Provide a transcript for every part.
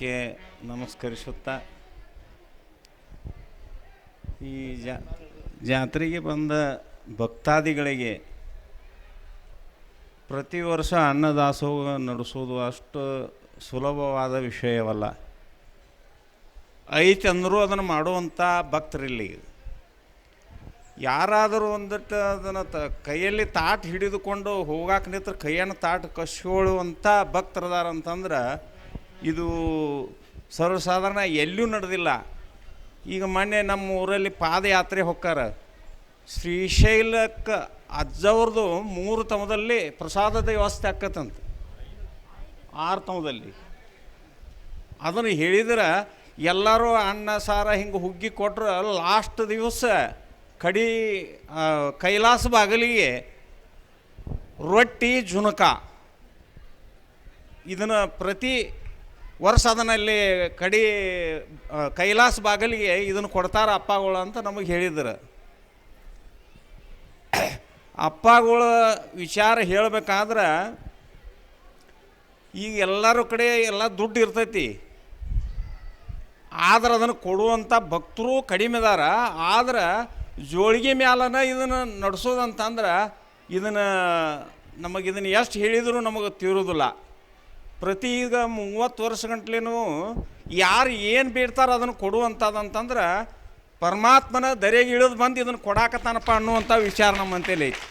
ಪಾದಕ್ಕೆ ನಮಸ್ಕರಿಸುತ್ತಾ ಈ ಜಾ, ಜಾತ್ರೆಗೆ ಬಂದ ಭಕ್ತಾದಿಗಳಿಗೆ ಪ್ರತಿ ವರ್ಷ ಅನ್ನದಾಸೋಹ ನಡೆಸೋದು ಅಷ್ಟು ಸುಲಭವಾದ ವಿಷಯವಲ್ಲ. ಐತೆ ಅಂದರೂ ಅದನ್ನು ಮಾಡುವಂಥ ಭಕ್ತರಿಲ್ಲ. ಯಾರಾದರೂ ಒಂದಿಟ್ಟು ಅದನ್ನು ತ, ಕೈಯಲ್ಲಿ ತಾಟ್ ಹಿಡಿದುಕೊಂಡು ಹೋಗಾಕ ನಿತ್ರ ಕೈಯನ್ನು ತಾಟ್ ಭಕ್ತರದಾರ ಅಂತಂದ್ರೆ ಇದು ಸರ್ವಸಾಧಾರಣ ಎಲ್ಲೂ ನಡೆದಿಲ್ಲ. ಈಗ ಮೊನ್ನೆ ನಮ್ಮ ಊರಲ್ಲಿ ಪಾದಯಾತ್ರೆ ಹೊಕ್ಕಾರ. ಶ್ರೀಶೈಲಕ್ಕೆ ಅಜ್ಜವ್ರದ್ದು ಮೂರು ತಮದಲ್ಲಿ ಪ್ರಸಾದದ ವ್ಯವಸ್ಥೆ ಆಕತಂತೆ ಆರು ತಮದಲ್ಲಿ. ಅದನ್ನು ಹೇಳಿದ್ರೆ ಎಲ್ಲರೂ ಅನ್ನ, ಸಾರ ಹಿಂಗೆ ಹುಗ್ಗಿ ಕೊಟ್ರೆ ಲಾಸ್ಟ್ ದಿವಸ ಕಡಿ ಕೈಲಾಸ ಬಾಗಲಿಗೆ ರೊಟ್ಟಿ ಜುನಕ ಇದನ್ನು ಪ್ರತಿ ವರ್ಷ ಅದನ್ನಲ್ಲಿ ಕಡಿ ಕೈಲಾಸ ಬಾಗಲಿಗೆ ಇದನ್ನು ಕೊಡ್ತಾರ ಅಪ್ಪಗಳು ಅಂತ ನಮಗೆ ಹೇಳಿದ್ರು. ಅಪ್ಪಗಳ ವಿಚಾರ ಹೇಳಬೇಕಾದ್ರೆ, ಈಗ ಎಲ್ಲರ ಕಡೆ ಎಲ್ಲ ದುಡ್ಡು ಇರ್ತೈತಿ. ಆದ್ರೆ ಅದನ್ನು ಕೊಡುವಂಥ ಭಕ್ತರು ಕಡಿಮೆ ಅದಾರ. ಆದ್ರೆ ಜೋಳಿಗೆ ಮ್ಯಾಲನ ಇದನ್ನು ನಡೆಸೋದಂತಂದ್ರೆ ಇದನ್ನು ನಮಗಿದನ್ನು ಎಷ್ಟು ಹೇಳಿದರೂ ನಮಗೆ ತೀರೋದಿಲ್ಲ. ಪ್ರತಿ ಈಗ ಮೂವತ್ತು ವರ್ಷ ಗಂಟ್ಲೇನು ಯಾರು ಏನು ಬೇಡ್ತಾರೋ ಅದನ್ನು ಕೊಡುವಂಥದ್ದಂತಂದ್ರೆ ಪರಮಾತ್ಮನ ದರೆಗೆ ಇಳಿದು ಬಂದು ಇದನ್ನು ಕೊಡಾಕತ್ತಾನಪ್ಪ ಅನ್ನುವಂಥ ವಿಚಾರ ನಮ್ಮಂತೇಲಿ ಐತಿ.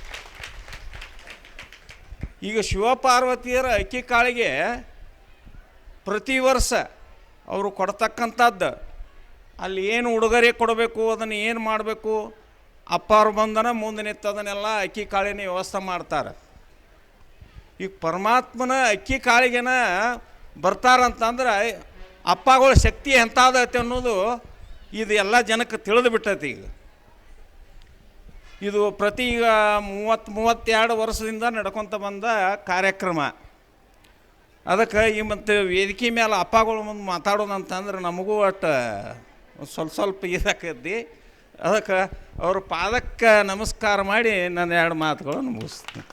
ಈಗ ಶಿವಪಾರ್ವತಿಯರ ಅಕ್ಕಿ ಕಾಳಿಗೆ ಪ್ರತಿ ವರ್ಷ ಅವರು ಕೊಡ್ತಕ್ಕಂಥದ್ದು ಅಲ್ಲಿ ಏನು ಉಡುಗೊರೆ ಕೊಡಬೇಕು, ಅದನ್ನು ಏನು ಮಾಡಬೇಕು, ಅಪ್ಪಾರು ಬಂದನ ಮುಂದೆ ನಿಂತದನ್ನೆಲ್ಲ ಅಕ್ಕಿ ಕಾಳಿನ ವ್ಯವಸ್ಥೆ ಮಾಡ್ತಾರೆ. ಈಗ ಪರಮಾತ್ಮನ ಅಕ್ಕಿ ಕಾಳಿಗೆನ ಬರ್ತಾರಂತಂದ್ರೆ ಅಪ್ಪಗಳ ಶಕ್ತಿ ಎಂಥದೈತೆ ಅನ್ನೋದು ಇದು ಎಲ್ಲ ಜನಕ್ಕೆ ತಿಳಿದು ಬಿಟ್ಟೈತಿ ಈಗ. ಇದು ಪ್ರತಿ ಈಗ ಮೂವತ್ತು, ಮೂವತ್ತೆರಡು ವರ್ಷದಿಂದ ನಡ್ಕೊತ ಬಂದ ಕಾರ್ಯಕ್ರಮ. ಅದಕ್ಕೆ ಈ ಮತ್ತು ವೇದಿಕೆ ಮೇಲೆ ಅಪ್ಪಗಳು ಮುಂದೆ ಮಾತಾಡೋದಂತಂದ್ರೆ ನಮಗೂ ಅಷ್ಟು ಸ್ವಲ್ಪ ಸ್ವಲ್ಪ ಇದಾಕೈತಿ. ಅದಕ್ಕೆ ಅವ್ರ ಪಾದಕ್ಕೆ ನಮಸ್ಕಾರ ಮಾಡಿ ನನ್ನ ಎರಡು ಮಾತುಗಳನ್ನು ಮುಗಿಸ್ತೀನಿ.